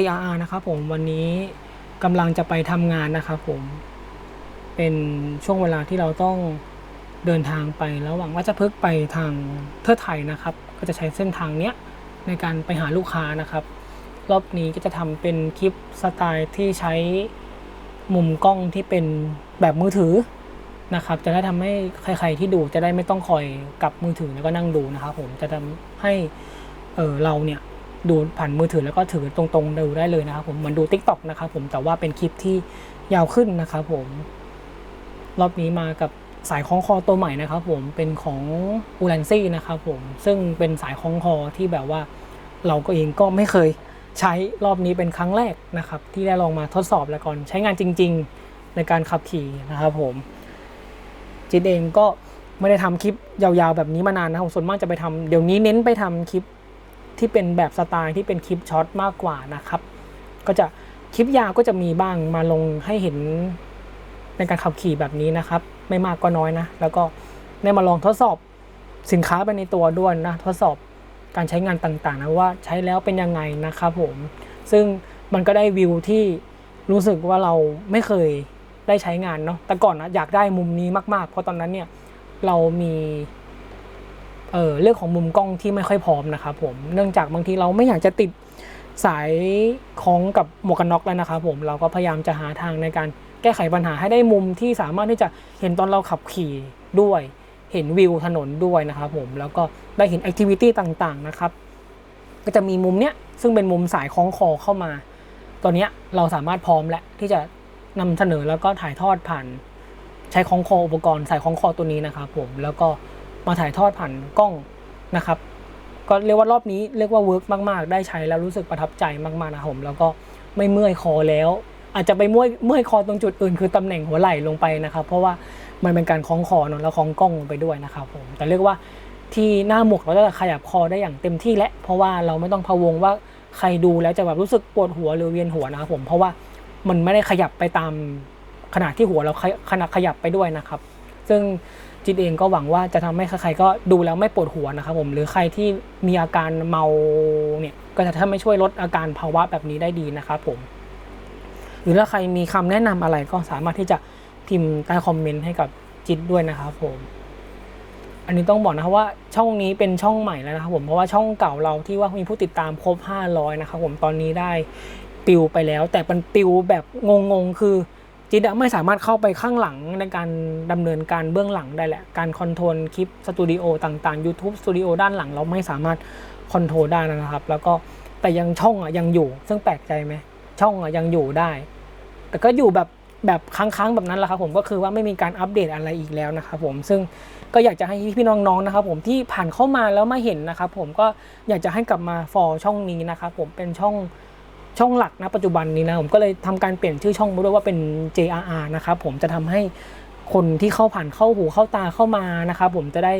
ARR นะครับผมวันนี้กำลังจะไปทำงานนะครับผมเป็นช่วงเวลาที่เราต้องเดินทางไประหว่างว่าจะพึกษ์ไปทางเทือไทยนะครับ ก็จะใช้เส้นทางเนี้ยในการไปหาลูกค้านะครับ รอบนี้ก็จะทำเป็นคลิปสไตล์ที่ใช้มุมกล้องที่เป็นแบบมือถือนะครับ จะได้ทำให้ใคร ๆที่ดูจะได้ไม่ต้องคอยกับมือถือแล้วก็นั่งดูนะครับ ผมจะทำให้เเราเนี่ย ดูผ่านมือถือแล้วก็ถือตรงๆดูได้เลยนะครับผมเหมือนดู Tik t o อกนะครับผมแต่ว่าเป็นคลิปที่ยาวขึ้นนะครับผม รอบนี้มากับสายคล้องคอตัวใหม่นะครับผมเป็นของอูแลนซี่นะครับผมซึ่งเป็นสายคล้องคอที่แบบว่าเราก็เองก็ไม่เคยใช้รอบนี้เป็นครั้งแรกนะครับ ที่ได้ลองมาทดสอบแล้วก่อนใช้งานจริง ๆในการขับขี่นะครับผมจิตเองก็ไม่ได้ทำคลิปยาวๆแบบนี้มานานนะครับส่วนมากจะไปทำเดี๋ยวนี้เน้นไปทำคลิป ที่เป็นแบบสไตล์ที่เป็นคลิปช็อตมากกว่านะครับ ก็จะคลิปยาวก็จะมีบ้างมาลงให้เห็นในการขับขี่แบบนี้นะครับ ไม่มากก็น้อยนะ แล้วก็ได้มาลองทดสอบสินค้าไปในตัวด้วยนะ ทดสอบการใช้งานต่างๆนะว่าใช้แล้วเป็นยังไงนะครับผม ซึ่งมันก็ได้วิวที่รู้สึกว่าเราไม่เคยได้ใช้งานเนาะแต่ก่อนนะอยากได้มุมนี้มากๆ เพราะตอนนั้นเนี่ยเรามี เออเรื่องของมุมกล้องที่ไม่ค่อยพร้อมนะครับผมเนื่องจากบางทีเราไม่อยากจะติดสายคล้องกับหมวกกันน็อกแล้วนะครับผมเราก็พยายามจะหาทางในการแก้ไขปัญหาให้ได้มุมที่สามารถที่จะเห็นตอนเราขับขี่ด้วย เห็นวิวถนนด้วยนะครับผมแล้วก็ได้เห็นแอคทิวิตี้ต่างๆนะครับก็จะมีมุมเนี้ยซึ่งเป็นมุมสายคล้องคอเข้ามา ตอนเนี้ยเราสามารถพร้อมแล้วที่จะนำเสนอแล้วก็ถ่ายทอดผ่าน ใช้คล้องคออุปกรณ์สายคล้องคอตัวนี้นะครับผมแล้วก็ มาถ่ายทอดผ่านกล้องนะครับ ก็เรียกว่ารอบนี้เรียกว่าเวิร์กมากๆ ได้ใช้แล้วรู้สึกประทับใจมากๆนะผมแล้วก็ไม่เมื่อยคอแล้ว อาจจะไปเมื่อยเมื่อยคอตรงจุดอื่น คือตำแหน่งหัวไหล่ลงไปนะครับ เพราะว่ามันเป็นการคล้องคอเนอะแล้วคล้องกล้องลงไปด้วยนะครับผมแต่เรียกว่าที่หน้าหมวกเราจะขยับคอได้อย่างเต็มที่และ เพราะว่าเราไม่ต้องพะวงว่าใครดูแล้วจะแบบรู้สึกปวดหัวหรือเวียนหัวนะครับผมเพราะว่ามันไม่ได้ขยับไปตามขนาดที่หัวเราขนาดขยับไปด้วยนะครับ ซึ่ง จิตเองก็หวังว่าจะทำให้ใครๆก็ดูแล้วไม่ปวดหัวนะครับผมหรือใครที่มีอาการเมาเนี่ยก็จะทำให้ช่วยลดอาการภาวะแบบนี้ได้ดีนะครับผมหรือถ้าใครมีคำแนะนำอะไรก็สามารถที่จะพิมพ์ใต้คอมเมนต์ให้กับจิตด้วยนะครับผม อันนี้ต้องบอกนะครับว่าช่องนี้เป็นช่องใหม่แล้วนะครับผมเพราะว่าช่องเก่าเราที่ว่ามีผู้ติดตามครบ 500 นะครับผมตอนนี้ได้ปิวไปแล้ว แต่มันปิวแบบงงๆคือ จิตไม่สามารถเข้าไปข้างหลังในการดำเนินการเบื้องหลังได้แหละ การคอนโทรลคลิปสตูดิโอต่างๆ YouTube สตูดิโอด้านหลังเราไม่สามารถคอนโทรลได้นะครับ แล้วก็แต่ยังช่องอะยังอยู่ ซึ่งแปลกใจไหมช่องอะยังอยู่ได้ แต่ก็อยู่แบบแบบค้างๆแบบนั้นแหละครับผมก็คือว่าไม่มีการอัปเดตอะไรอีกแล้วนะครับผมซึ่งก็อยากจะให้พี่น้องๆนะครับผมที่ผ่านเข้ามาแล้วมาเห็นนะครับผมก็อยากจะให้กลับมาฟอลช่องนี้นะครับผมเป็นช่อง ช่องหลักนะปัจจุบันนี้นะผมก็เลยทำการเปลี่ยนชื่อช่องมาด้วยว่าเป็น JRR นะครับผมจะทำให้คนที่เข้าผ่านเข้าหูเข้าตาเข้ามานะครับผมจะได้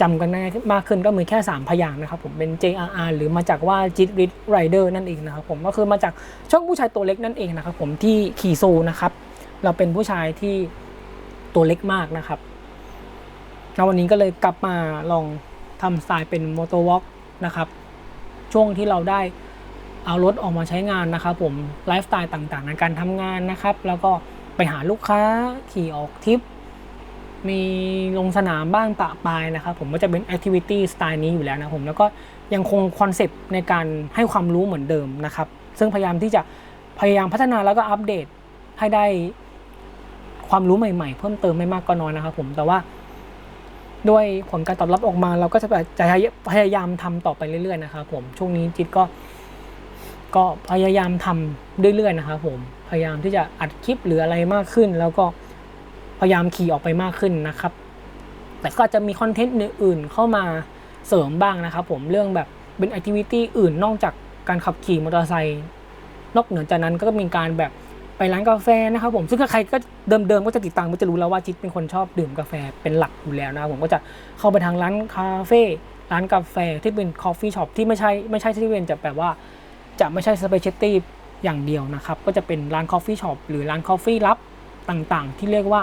จำกันง่ายมากขึ้นก็มีแค่ 3 พยางค์นะครับผมเป็น JRR หรือมาจากว่า j i t r i d Rider นั่นเองนะครับผมก็คือมาจากช่องผู้ชายตัวเล็กนั่นเองนะครับผมที่ขี่โซนะครับเราเป็นผู้ชายที่ตัวเล็กมากนะครับแล้ววันนี้ก็เลยกลับมาลองทำสไตล์เป็นมอเตอร์วอล์กนะครับช่วงที่เราได้ เอารถออกมาใช้งานนะครับผมไลฟ์สไตล์ต่างๆในการทำงานนะครับ แล้วก็ไปหาลูกค้าขี่ออกทริป มีลงสนามบ้างปะปายนะครับ ผมก็จะเป็นแอคทิวิตี้สไตล์นี้อยู่แล้วนะผมแล้วก็ยังคงคอนเซปต์ในการให้ความรู้เหมือนเดิมนะครับ ซึ่งพยายามที่จะพยายามพัฒนาแล้วก็อัปเดตให้ได้ความรู้ใหม่ ๆ เพิ่มเติมไม่มากก็น้อยนะครับผมแต่ว่าด้วยผลการตอบรับออกมาเราก็จะจะพยายามทำต่อไปเรื่อยๆนะครับผมช่วงนี้จิตก็ ก็พยายามทำเรื่อยๆนะครับผมพยายามที่จะอัดคลิปหรืออะไรมากขึ้น แล้วก็พยายามขี่ออกไปมากขึ้นนะครับ แต่ก็จะมีคอนเทนต์อื่นๆเข้ามาเสริมบ้างนะครับผมเรื่องแบบเป็นแอคทิวิตี้อื่นนอกจากการขับขี่มอเตอร์ไซค์นอกเหนือจากนั้นก็มีการแบบไปร้านกาแฟนะครับผมซึ่งใครก็เดิมๆก็จะติดตามก็จะรู้แล้วว่าจิตเป็นคนชอบดื่มกาแฟเป็นหลักอยู่แล้วนะครับผมก็จะเข้าไปทางร้านคาเฟ่ร้านกาแฟที่เป็นคอฟฟี่ช็อปที่ไม่ใช่ไม่ใช่ที่เป็นจะแบบว่า จะไม่ใช่สเปเชียลตี้อย่างเดียวนะครับ ก็จะเป็นร้านคอฟฟี่ช็อปหรือร้านคอฟฟี่ลับต่างๆ ที่เรียกว่า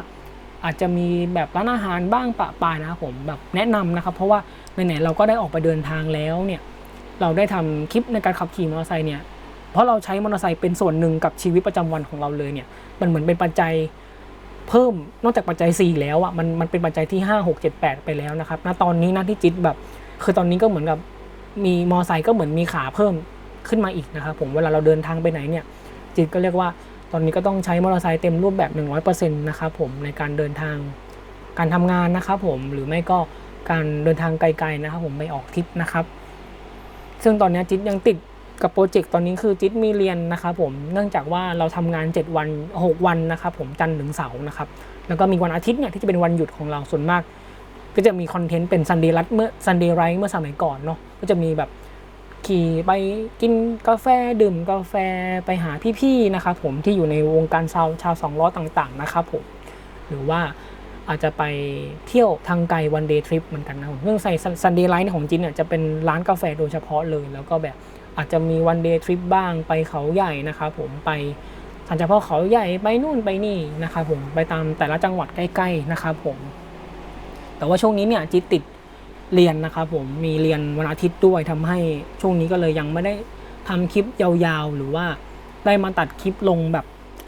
อาจจะมีแบบร้านอาหารบ้างปะปายนะครับผมแบบแนะนำนะครับ เพราะว่าไหนๆเราก็ได้ออกไปเดินทางแล้วเนี่ยเราได้ทำคลิปในการขับขี่มอเตอร์ไซค์เนี่ยเพราะเราใช้มอเตอร์ไซค์เป็นส่วนหนึ่งกับชีวิตประจำวันของเราเลยเนี่ยมันเหมือนเป็นปัจจัยเพิ่มนอกจากปัจจัย 4 แล้วอะมันมันเป็นปัจจัยที่ 5 6 7 8 ไปแล้วนะครับณตอนนี้นะที่จิตแบบ คือตอนนี้ก็เหมือนกับมีมอไซค์ก็เหมือนมีขาเพิ่ม ขึ้นมาอีกนะครับผมเวลาเราเดินทางไปไหนเนี่ยจิตก็เรียกว่าตอนนี้ก็ต้องใช้มอเตอร์ไซค์เต็มรูปแบบ 100%นะครับผมในการเดินทางการทำงานนะครับผมหรือไม่ก็การเดินทางไกลๆนะครับผมไปออกทริปนะครับ ซึ่งตอนนี้จิตยังติดกับโปรเจกต์ตอนนี้คือจิตมีเรียนนะครับผมเนื่องจากว่าเราทำงาน 7 วัน 6 วันนะครับผมจันทร์ถึงเสาร์นะครับแล้วก็มีวันอาทิตย์เนี่ยที่จะเป็นวันหยุดของเราส่วนมาก ก็จะมีคอนเทนต์เป็นซันเดย์รัตเมื่อซันเดย์ไรเมื่อสมัยก่อนเนาะก็จะมีแบบ ขี่ไปกินกาแฟดื่มกาแฟไปหาพี่ๆนะครับผมที่อยู่ในวงการชาวชาวสองล้อต่างๆนะครับผมหรือว่าอาจจะไปเที่ยวทางไกลวันเดย์ทริปเหมือนกันนะผมเรื่องใส่ซันเดย์ไลท์ของจินเนี่ยจะเป็นร้านกาแฟโดยเฉพาะเลย แล้วก็แบบอาจจะมีวันเดย์ทริปบ้างไปเขาใหญ่นะครับผมไปอาจจะเพาะเขาใหญ่ไปนู่นไปนี่นะครับผมไปตามแต่ละจังหวัดใกล้ๆนะครับผมแต่ว่าช่วงนี้เนี่ยจิตติด เรียนนะครับผมมีเรียนวันอาทิตย์ด้วยทำให้ช่วงนี้ก็เลยยังไม่ได้ทำคลิปยาวๆ หรือว่าได้มาตัดคลิปลงแบบ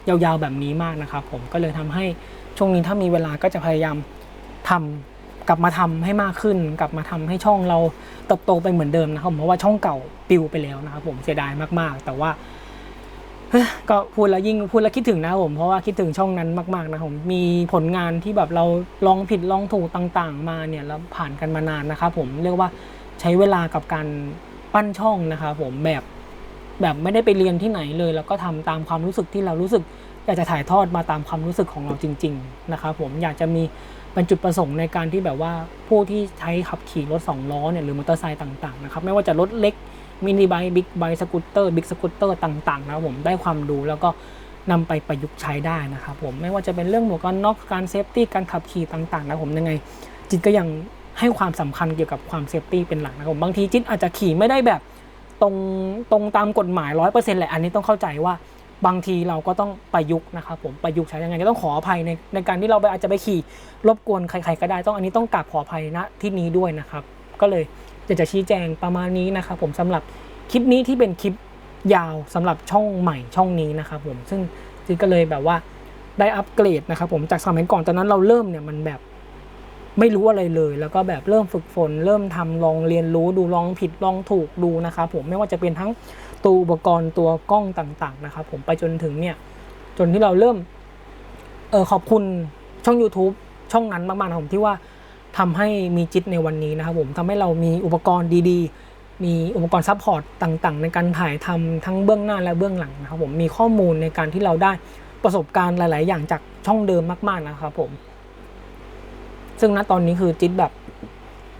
ยาวๆแบบนี้มากนะครับผมก็เลยทำให้ช่วงนี้ถ้ามีเวลาก็จะพยายามทำกลับมาทำให้มากขึ้น กลับมาทำให้ช่องเราเติบโตไปเหมือนเดิมนะครับผมเพราะว่าช่องเก่าปิวไปแล้วนะครับผมเสียดายมากๆ แต่ว่า ก็พูดแล้วยิ่งพูดแล้วคิดถึงนะผมเพราะว่าคิดถึงช่องนั้นมากๆนะผมมีผลงานที่แบบเราลองผิดลองถูกต่างๆ มาเนี่ยแล้วผ่านกันมานานนะครับผมเรียกว่าใช้เวลากับการปั้นช่องนะครับผมแบบแบบไม่ได้ไปเรียนที่ไหนเลย แล้วก็ทำตามความรู้สึกที่เรารู้สึกอยากจะถ่ายทอดมาตามความรู้สึกของเราจริง ๆ นะครับผมอยากจะมีเป็นจุดประสงค์ในการที่แบบว่าผู้ที่ใช้ขับขี่รถสองล้อเนี่ยหรือมอเตอร์ไซค์ต่างๆนะครับไม่ว่าจะรถเล็ก มินิไบค์บิ๊กไบค์สกูตเตอร์บิ๊กสกูตเตอร์ต่างๆนะครับผมได้ความรู้แล้วก็นำไปประยุกต์ใช้ได้นะครับผมไม่ว่าจะเป็นเรื่องหมวกกันน็อกการเซฟตี้การขับขี่ต่างๆนะผมยังไง จิตก็ยังให้ความสำคัญเกี่ยวกับความเซฟตี้เป็นหลักนะครับผมบางทีจิตอาจจะขี่ไม่ได้แบบตรงตรงตามกฎหมายร้อยเปอร์เซ็นต์แหละอันนี้ต้องเข้าใจว่าบางทีเราก็ต้องประยุกต์นะครับผมประยุกต์ใช้ยังไงก็ต้องขออภัยในในการที่เราไปอาจจะไปขี่รบกวนใครๆก็ได้ต้องอันนี้ต้องกราบขออภัยณที่นี้ด้วยนะครับ ก็เลย อยากจะชี้แจงประมาณนี้นะครับผมสำหรับคลิปนี้ที่เป็นคลิปยาวสำหรับช่องใหม่ช่องนี้นะครับผมซึ่งจก็เลยแบบว่าได้อัปเกรดนะครับผมจากสมัยก่อนตอนนั้นเราเริ่มเนี่ยมันแบบไม่รู้อะไรเลย แล้วก็แบบเริ่มฝึกฝน เริ่มทำลองเรียนรู้ดูลองผิดลองถูกดูนะครับผมไม่ว่าจะเป็นทั้งตัวอุปกรณ์ตัวกล้องต่างๆนะครับผมไปจนถึงเนี่ยจนที่เราเริ่มเออขอบคุณช่อง YouTube ช่องนั้นมากๆผมที่ว่า ทำให้มีจิตในวันนี้นะครับผมทำให้เรามีอุปกรณ์ดีๆ มีอุปกรณ์ซัพพอร์ตต่างๆ ในการถ่ายทำทั้งเบื้องหน้าและเบื้องหลังนะครับผมมีข้อมูลในการที่เราได้ประสบการณ์หลาย ๆ อย่างจากช่องเดิมมากๆนะครับผม ซึ่งณตอนนี้คือจิตแบบ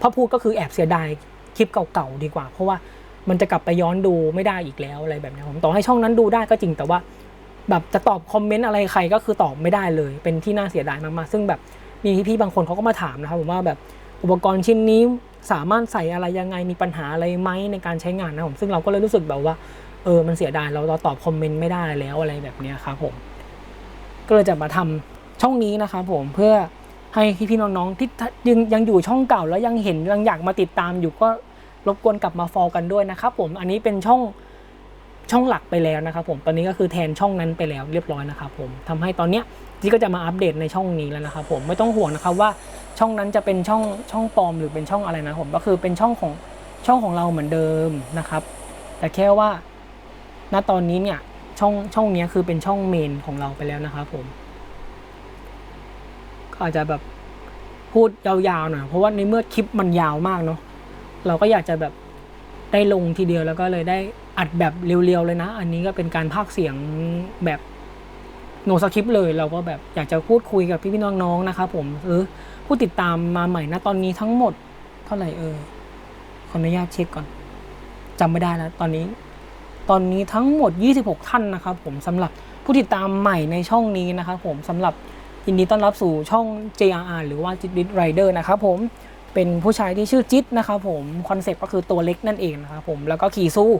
พอพูดก็คือแอบเสียดายคลิปเก่าๆดีกว่า เพราะว่ามันจะกลับไปย้อนดูไม่ได้อีกแล้วอะไรแบบนี้ผมต่อให้ช่องนั้นดูได้ก็จริงแต่ว่า แบบจะตอบคอมเมนต์อะไรใครก็คือตอบไม่ได้เลย เป็นที่น่าเสียดายมากๆซึ่งแบบ มีพี่ๆบางคนเขาก็มาถามนะครับผมว่าแบบอุปกรณ์ชิ้นนี้สามารถใส่อะไรยังไงมีปัญหาอะไรไหมในการใช้งานนะผมซึ่งเราก็เลยรู้สึกแบบว่าเออมันเสียดายเราเราตอบคอมเมนต์ไม่ได้แล้วอะไรแบบนี้ครับผมก็เลยจะมาทำช่องนี้นะครับผมเพื่อให้พี่ๆน้องๆที่ยังยังอยู่ช่องเก่าแล้วยังเห็นยังอยากมาติดตามอยู่ก็รบกวนกลับมาฟอลกันด้วยนะครับผมอันนี้เป็นช่อง ช่องหลักไปแล้วนะครับผมตอนนี้ก็คือแทนช่องนั้นไปแล้วเรียบร้อยนะครับผมทำให้ตอนเนี้ยจีก็จะมาอัปเดตในช่องนี้แล้วนะครับผมไม่ต้องห่วงนะครับว่าช่องนั้นจะเป็นช่องช่องปลอมหรือเป็นช่องอะไรนะผมก็คือเป็นช่องของช่องของเราเหมือนเดิมนะครับ แต่แค่ว่าณตอนนี้เนี่ยช่องช่องนี้คือเป็นช่องเมนของเราไปแล้วนะครับผมก็อาจจะแบบพูดยาวๆหน่อยเพราะว่าในเมื่อคลิปมันยาวมากเนาะเราก็อยากจะแบบ ได้ลงทีเดียวแล้วก็เลยได้อัดแบบเร็วๆเลยนะ อันนี้ก็เป็นการพากเสียงแบบโนสคริปเลยเราก็แบบอยากจะพูดคุยกับพี่ๆน้องๆนะครับผมเออผู้ติดตามมาใหม่นะตอนนี้ทั้งหมด เท่าไหร่เออขออนุญาตเช็คก่อนจำไม่ได้แล้วตอนนี้ ตอนนี้ทั้งหมด 26 ท่านนะครับ ผมสำหรับผู้ติดตามใหม่ในช่องนี้นะครับผมสำหรับยินดีต้อนรับสู่ช่อง JRR หรือว่าจิตดิ r ไรเดอร์นะครับผม เป็นผู้ชายที่ชื่อจิตนะครับผมคอนเซ็ปต์ก็คือตัวเล็กนั่นเองนะครับผมแล้วก็ขี่สู้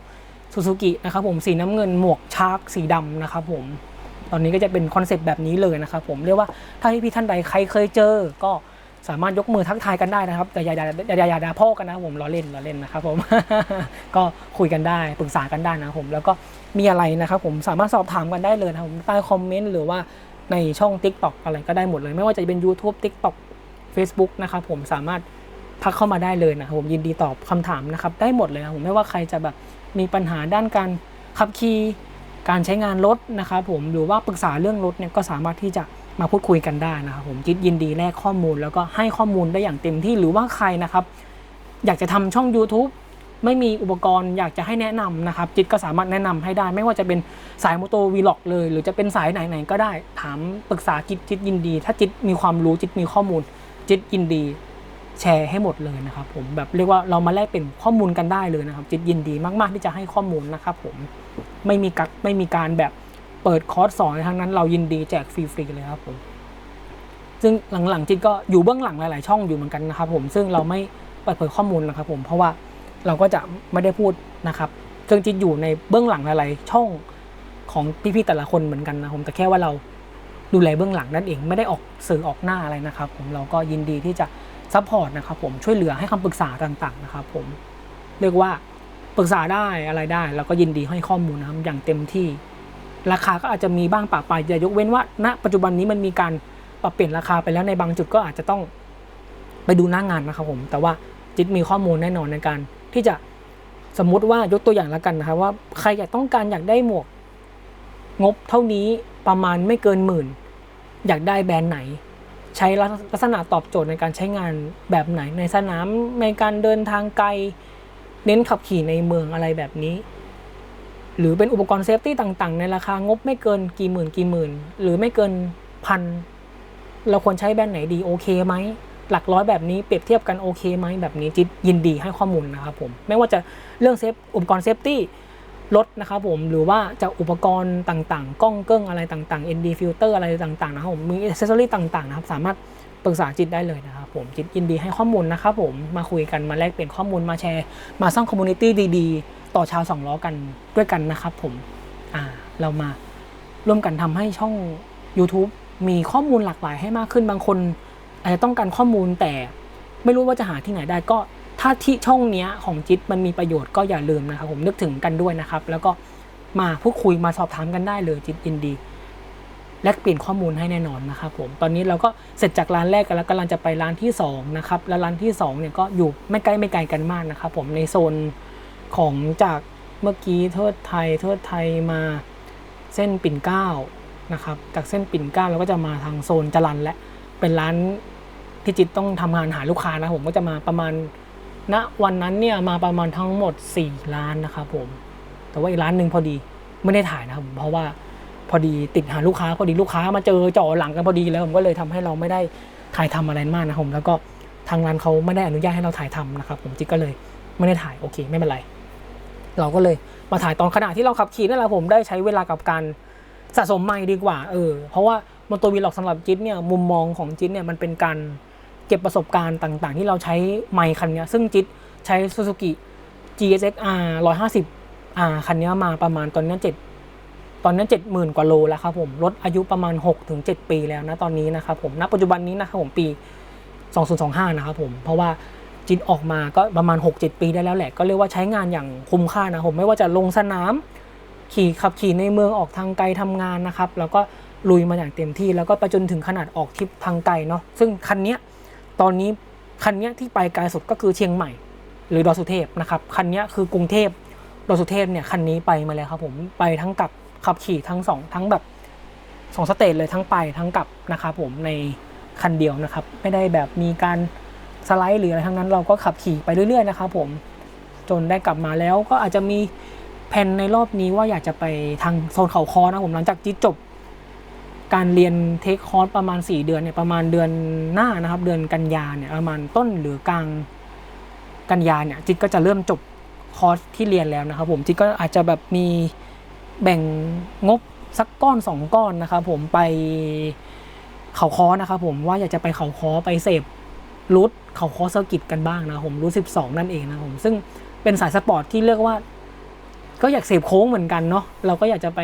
ซูซูกินะครับผมสีน้ำเงินหมวกชาร์กสีดำนะครับผมตอนนี้ก็จะเป็นคอนเซ็ปต์แบบนี้เลยนะครับผมเรียกว่าถ้าพี่ท่านใดใครเคยเจอ ก็สามารถยกมือทักทายกันได้นะครับแต่อย่าอย่าอย่าอย่าด่าพ่อกันนะผมล้อเล่นล้อเล่นนะครับผมก็คุยกันได้ปรึกษากันได้นะครับผมแล้วก็มีอะไรนะครับผมสามารถสอบถามกันได้เลยนะผมใต้คอมเมนต์หรือว่าในช่อง TikTok อะไรก็ได้หมดเลย ไม่ว่าจะเป็น YouTube TikTok Facebook นะครับผมสามารถ ทักเข้ามาได้เลยนะครับผมยินดีตอบคำถามนะครับได้หมดเลยนะครับผมไม่ว่าใครจะแบบมีปัญหาด้านการขับขี่การใช้งานรถนะครับผมหรือว่าปรึกษาเรื่องรถเนี่ยก็สามารถที่จะมาพูดคุยกันได้นะครับผมจิตยินดีแลกข้อมูล แล้วก็ให้ข้อมูลได้อย่างเต็มที่หรือว่าใครนะครับ อยากจะทำช่อง YouTube ไม่มีอุปกรณ์อยากจะให้แนะนำนะครับ จิตก็สามารถแนะนำให้ได้ ไม่ว่าจะเป็นสายโมโตวีล็อกเลย หรือจะเป็นสายไหนๆก็ได้ถามปรึกษาจิตจิตยินดี ถ้าจิตมีความรู้จิตมีข้อมูลจิตยินดี แชร์ให้หมดเลยนะครับผมแบบเรียกว่าเรามาแลกเป็นข้อมูลกันได้เลยนะครับจิตยินดีมากๆที่จะให้ข้อมูลนะครับผมไม่มีกักไม่มีการแบบเปิดคอร์สสอนทั้งนั้นเรายินดีแจกฟรีๆเลยครับผมซึ่งหลังๆจิตก็อยู่เบื้องหลังหลาย ๆ ช่องอยู่เหมือนกันนะครับผมซึ่งเราไม่เปิดเผยข้อมูลนะครับผมเพราะว่าเราก็จะไม่ได้พูดนะครับซึ่งจิตอยู่ในเบื้องหลังหลายๆช่องของพี่ๆแต่ละคนเหมือนกันนะผมแต่แค่ว่าเราดูแลเบื้องหลังนั่นเองไม่ได้ออกสื่อออกหน้าอะไรนะครับ ผมเราก็ยินดีที่จะ ซัพพอร์ตนะครับผมช่วยเหลือให้คำปรึกษาต่างๆนะครับผมเรียกว่าปรึกษาได้อะไรได้เราก็ยินดีให้ข้อมูลนะครับอย่างเต็มที่ ราคาก็อาจจะมีบ้างปะปายอย่ายกเว้นว่าณปัจจุบันนี้มันมีการปรับเปลี่ยนราคาไปแล้วในบางจุดก็อาจจะต้องไปดูหน้างานนะครับผม แต่ว่าจิตมีข้อมูลแน่นอนในการที่จะสมมุติว่ายกตัวอย่างแล้วกันนะครับว่าใครอยากต้องการอยากได้หมวก งบเท่านี้ประมาณไม่เกินหมื่น อยากได้แบรนด์ไหน ใช้ลักษณะตอบโจทย์ในการใช้งานแบบไหนในสนามในการเดินทางไกล เน้นขับขี่ในเมืองอะไรแบบนี้ หรือเป็นอุปกรณ์เซฟตี้ต่างๆ ในราคางบไม่เกินกี่หมื่นกี่หมื่น หรือไม่เกินพันเราควรใช้แบรนด์ไหนดีโอเคไหมหลักร้อยแบบนี้เปรียบเทียบกันโอเคไหมแบบนี้จิตยินดีให้ข้อมูลนะครับผมไม่ว่าจะเรื่องเซฟอุปกรณ์เซฟตี้ รถนะครับผมหรือว่าจะอุปกรณ์ต่างๆ กล้องเกิ้งอะไรต่างๆ ND filter อะไรต่างๆนะครับผมมีอิสซอรี่ต่างๆนะครับสามารถปรึกษาจิตได้เลยนะครับผมจิตยินดีให้ข้อมูลนะครับผมมาคุยกันมาแลกเปลี่ยนข้อมูลมาแชร์ มาสร้างคอมมูนิตี้ดีๆ ต่อชาวสองล้อกันด้วยกันนะครับผมอ่าเรามาร่วมกันทำให้ช่อง YouTube มีข้อมูลหลากหลายให้มากขึ้นบางคนอาจจะต้องการข้อมูลแต่ไม่รู้ว่าจะหาที่ไหนได้ก็ ถ้าที่ช่องเนี้ยของจิตมันมีประโยชน์ก็อย่าลืมนะครับผมนึกถึงกันด้วยนะครับ แล้วก็มาพูดคุยมาสอบถามกันได้เลยจิตยินดีแลกเปลี่ยนข้อมูลให้แน่นอนนะครับผมตอนนี้เราก็เสร็จจากร้านแรกกันแล้วกำลังจะไปร้านที่สองนะครับแล้วร้านที่สองเนี่ยก็อยู่ไม่ใกล้ไม่ไกลกันมากนะครับผมในโซนของจากเมื่อกี้เทิดไทยเทิดไทยมาเส้นปิ่นเกล้านะครับจากเส้นปิ่นเกล้าเราก็จะมาทางโซนจรันและเป็นร้านที่จิตต้องทำงานหาลูกค้านะผมก็จะมาประมาณ ณวันนั้นเนี่ยมาประมาณทั้งหมด 4 ล้านนะครับผม แต่ว่าอีกร้านหนึ่งพอดีไม่ได้ถ่ายนะครับผมเพราะว่าพอดีติดหาลูกค้าพอดีลูกค้ามาเจอจ่อหลังกันพอดีแล้วผมก็เลยทำให้เราไม่ได้ถ่ายทำอะไรมากนะผมแล้วก็ทางร้านเขาไม่ได้อนุญาตให้เราถ่ายทำนะครับ ผมจิ๊กก็เลยไม่ได้ถ่ายโอเค ไม่เป็นไร เราก็เลยมาถ่ายตอนขณะที่เราขับขี่นั่นแหละผมได้ใช้เวลากับการสะสมไมค์ดีกว่าเออเพราะว่ามอเตอร์วีล็อกสำหรับจิ๊ดเนี่ยมุมมองของจิ๊ดเนี่ยมันเป็นการ เก็บประสบการณ์ต่างๆ ที่เราใช้ไมค์คันนี้ซึ่งจิ๊ดใช้ Suzuki GSXR 150 R คันนี้มาประมาณตอนนี้เจ็ดตอนนี้เจ็ดหมื่นกว่าโลแล้วครับผมรถอายุประมาณ6ถึง7ปีแล้วนะตอนนี้นะครับผมณปัจจุบันนี้นะครับผมปี 2025 นะครับผมเพราะว่าจินออกมาก็ประมาณ 6-7 ปีได้แล้วแหละ ก็เรียกว่าใช้งานอย่างคุ้มค่านะผมไม่ว่าจะลงสนาม ขี่ขับขี่ในเมืองออกทางไกลทำงานนะครับ แล้วก็ลุยมาอย่างเต็มที่แล้วก็ไปจนถึงขนาดออกทริปทางไกลเนาะซึ่งคันนี้ ตอนนี้คันนี้ที่ไปไกลสุดก็คือเชียงใหม่ หรือดอยสุเทพนะครับคันนี้คือกรุงเทพดอยสุเทพเนี่ยคันนี้ไปมาแล้วครับผมไปทั้งกับขับขี่ทั้งสองทั้งแบบสองสเตจเลยทั้งไปทั้งกลับนะครับผมในคันเดียวนะครับ ไม่ได้แบบมีการสไลด์หรืออะไรทั้งนั้นเราก็ขับขี่ไปเรื่อยๆนะครับผมจนได้กลับมาแล้วก็อาจจะมีแผนในรอบนี้ว่าอยากจะไปทางโซนเขาคอนะผมหลังจากที่จบ การเรียนเทคคอร์สประมาณ 4 เดือนเนี่ยประมาณเดือนหน้านะครับเดือนกันยาเนี่ยประมาณต้นหรือกลางกันยาเนี่ยจิตก็จะเริ่มจบคอร์สที่เรียนแล้วนะครับผมจิตก็อาจจะแบบมีแบ่งงบสักก้อนสองก้อนนะครับผมไปเขาคอนะครับผมว่าอยากจะไปเขาคอไปเสพรูทเขาคอเซอร์กิตกันบ้างนะผมรูทสิบสองนั่นเองนะผมซึ่งเป็นสายสปอร์ตที่เรียกว่า ก็อยากเสพโค้งเหมือนกันเนาะเราก็อยากจะไป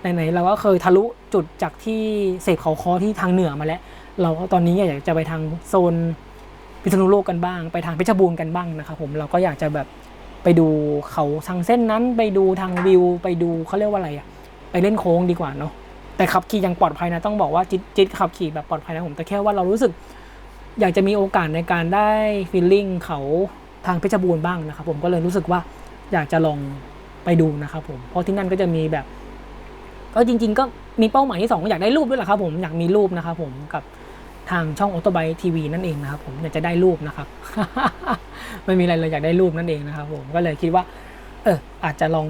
ไหนๆเราก็เคยทะลุจุดจากที่เสพเขาคอที่ทางเหนือมาแล้ว เราก็ตอนนี้อยากจะไปทางโซนพิษณุโลกกันบ้าง ไปทางเพชรบูรณ์กันบ้างนะครับผมเราก็อยากจะแบบไปดูเขาทางเส้นนั้นไปดูทางวิว ไปดูเขาเรียกว่าอะไรอะไปเล่นโค้งดีกว่าเนาะแต่ขับขี่ย่างปลอดภัยนะต้องบอกว่าจิตจิตขับขี่แบบปลอดภัยนะผมแต่แค่ว่าเรารู้สึก อยากจะมีโอกาสในการได้ฟีลลิ่งเขาทางเพชรบูรณ์บ้างนะครับผมก็เลยรู้สึกว่าอยากจะลองไปดูนะครับผมเพราะที่นั่นก็จะมีแบบ ก็จริง ๆ ก็มีเป้าหมายที่สองก็อยากได้รูปด้วยแหละครับผมอยากมีรูปนะครับผมกับทางช่องอ t โตไบทีวีนั่นเองนะครับผมอยากจะได้รูปนะครับ ไม่มีอะไรเลยอยากได้รูปนั่นเองนะครับผมก็เลยคิดว่า เอออาจจะลอง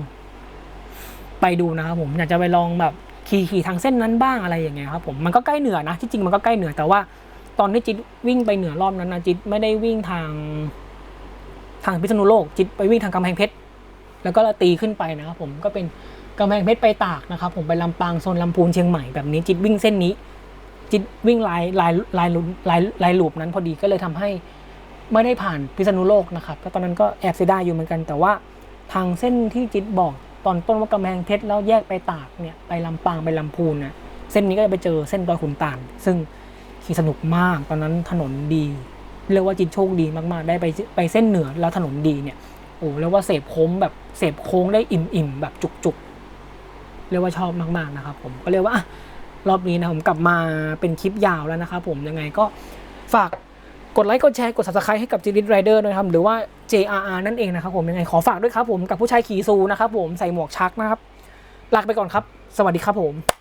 ไปดูนะครับผมอยากจะไปลองแบบขี่ขี่ทางเส้นนั้นบ้างอะไรอย่างเงี้ยครับผมมันก็ใกล้เหนือนะที่จริงมันก็ใกล้เหนือแต่ว่า ตอนที่จิตวิ่งไปเหนือรอบนั้นนะจิตไม่ได้วิ่งทางทางพิษณุโลกจิตไปวิ่งทางกำแพงเพชรแล้วก็ตีขึ้นไปนะครับผมก็เป็น กำแพงเพชรไปตากนะครับผมไปลำปางโซนลำพูนเชียงใหม่แบบนี้จิตวิ่งเส้นนี้ จิตวิ่งลายลายลายลายลายลูปนั้นพอดีก็เลยทำให้ไม่ได้ผ่านพิษณุโลกนะครับก็ตอนนั้นก็แอบเสียดายอยู่เหมือนกัน แต่ว่าทางเส้นที่จิตบอกตอนต้นว่ากำแพงเพชรแล้วแยกไปตากเนี่ยไปลำปางไปลำพูนนะเส้นนี้ก็จะไปเจอเส้นดอยขุนตาลซึ่งขี่สนุกมากตอนนั้นถนนดี เรียกว่าจิตโชคดีมากๆ ได้ไปไปเส้นเหนือแล้วถนนดีเนี่ยโอ้เรียกว่าเสพโค้งแบบเสพโค้งได้อิ่มๆแบบจุกๆ เรียกว่าชอบมากๆนะครับผมก็เรียกว่ารอบนี้นะผมกลับมาเป็นคลิปยาวแล้วนะครับผมยังไงก็ฝากกดไลค์กดแชร์กด subscribe ให้กับจิริตไรเดอร์ด้วยครับหรือว่า JRR นั่นเองนะครับผมยังไงขอฝากด้วยครับผมกับผู้ชายขี่ซูนะครับผมใส่หมวกชักนะครับลาไปก่อนครับ สวัสดีครับผม